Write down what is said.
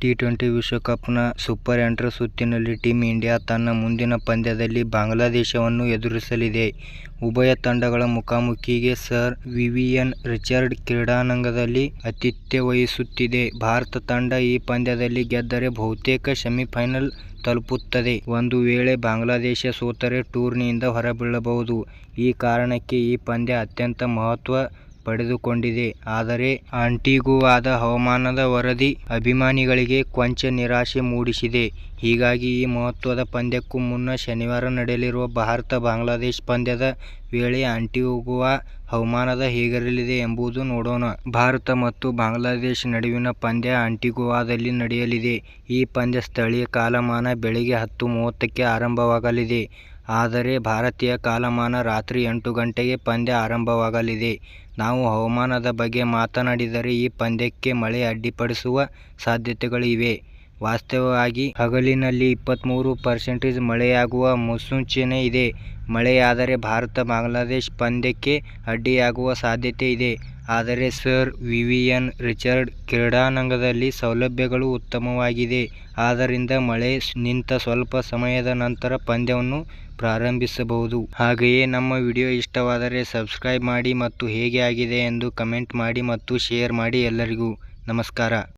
T twenty ವಿಶ್ವಕಪ್ನ super ಎಂಟರ್ ಸುತ್ತಿನಲ್ಲಿ ಟೀಂ ಇಂಡಿಯಾ ತನ್ನ ಮುಂದಿನ ಪಂದ್ಯದಲ್ಲಿ ಬಾಂಗ್ಲಾದೇಶವನ್ನು ಎದುರಿಸಲಿದೆ. ಉಭಯ ತಂಡಗಳ ಮುಖಾಮುಖಿಗೆ ಸರ್ ವಿವಿಯನ್ ರಿಚರ್ಡ್ ಕ್ರೀಡಾಂಗಣದಲ್ಲಿ ಆತಿಥ್ಯ ವಹಿಸುತ್ತಿದೆ. ಭಾರತ ತಂಡ ಈ ಪಂದ್ಯದಲ್ಲಿ ಗೆದ್ದರೆ ಬಹುತೇಕ ಸೆಮಿಫೈನಲ್ ತಲುಪುತ್ತದೆ. ಒಂದು ವೇಳೆ ಬಾಂಗ್ಲಾದೇಶ ಸೋತರೆ ಟೂರ್ನಿಯಿಂದ ಹೊರಬೀಳಬಹುದು. ಈ ಕಾರಣಕ್ಕೆ ಈ ಪಂದ್ಯ ಅತ್ಯಂತ ಮಹತ್ವ ಪಡೆದುಕೊಂಡಿದೆ. ಆದರೆ ಆಂಟಿಗುವಾದ ಹವಾಮಾನದ ವರದಿ ಅಭಿಮಾನಿಗಳಿಗೆ ಕೊಂಚ ನಿರಾಶೆ ಮೂಡಿಸಿದೆ. ಹೀಗಾಗಿ ಈ ಮಹತ್ವದ ಪಂದ್ಯಕ್ಕೂ ಮುನ್ನ ಶನಿವಾರ ನಡೆಯಲಿರುವ ಭಾರತ-ಬಾಂಗ್ಲಾದೇಶ ಪಂದ್ಯದ ವೇಳೆ ಆಂಟಿಗುವಾ ಹವಾಮಾನ ಹೇಗಿರಲಿದೆ ಎಂಬುದನ್ನು ನೋಡೋಣ. ಭಾರತ ಮತ್ತು ಬಾಂಗ್ಲಾದೇಶ ನಡುವಿನ ಪಂದ್ಯ ಆಂಟಿಗುವಾದಲ್ಲಿ ನಡೆಯಲಿದೆ. ಈ ಪಂದ್ಯ ಸ್ಥಳೀಯ ಕಾಲಮಾನ ಬೆಳಿಗ್ಗೆ ಹತ್ತು ಮೂವತ್ತಕ್ಕೆ ಆರಂಭವಾಗಲಿದೆ. ಆದರೆ ಭಾರತೀಯ ಕಾಲಮಾನ ರಾತ್ರಿ ಎಂಟು ಗಂಟೆಗೆ ಪಂದ್ಯ ಆರಂಭವಾಗಲಿದೆ. ನಾವು ಹವಾಮಾನದ ಬಗ್ಗೆ ಮಾತನಾಡಿದರೆ ಈ ಪಂದ್ಯಕ್ಕೆ ಮಳೆ ಅಡ್ಡಿಪಡಿಸುವ ಸಾಧ್ಯತೆಗಳು ಇವೆ. ವಾಸ್ತವವಾಗಿ ಹಗಲಿನಲ್ಲಿ ಇಪ್ಪತ್ಮೂರು ಪರ್ಸೆಂಟೇಜ್ ಮಳೆಯಾಗುವ ಮುನ್ಸೂಚನೆ ಇದೆ. ಮಳೆಯಾದರೆ ಭಾರತ-ಬಾಂಗ್ಲಾದೇಶ ಪಂದ್ಯಕ್ಕೆ ಅಡ್ಡಿಯಾಗುವ ಸಾಧ್ಯತೆ ಇದೆ. ಆದರೆ ಸರ್, ವಿವಿಯನ್ ರಿಚರ್ಡ್ ಕ್ರೀಡಾಂಗಣದಲ್ಲಿ ಸೌಲಭ್ಯಗಳು ಉತ್ತಮವಾಗಿದೆ. ಆದ್ದರಿಂದ ಮಳೆ ನಿಂತ ಸ್ವಲ್ಪ ಸಮಯದ ನಂತರ ಪಂದ್ಯವನ್ನು ಪ್ರಾರಂಭಿಸಬಹುದು. ಹಾಗೆಯೇ ನಮ್ಮ ವಿಡಿಯೋ ಇಷ್ಟವಾದರೆ ಸಬ್ಸ್ಕ್ರೈಬ್ ಮಾಡಿ ಮತ್ತು ಹೇಗೆ ಆಗಿದೆ ಎಂದು ಕಮೆಂಟ್ ಮಾಡಿ ಮತ್ತು ಶೇರ್ ಮಾಡಿ. ಎಲ್ಲರಿಗೂ ನಮಸ್ಕಾರ.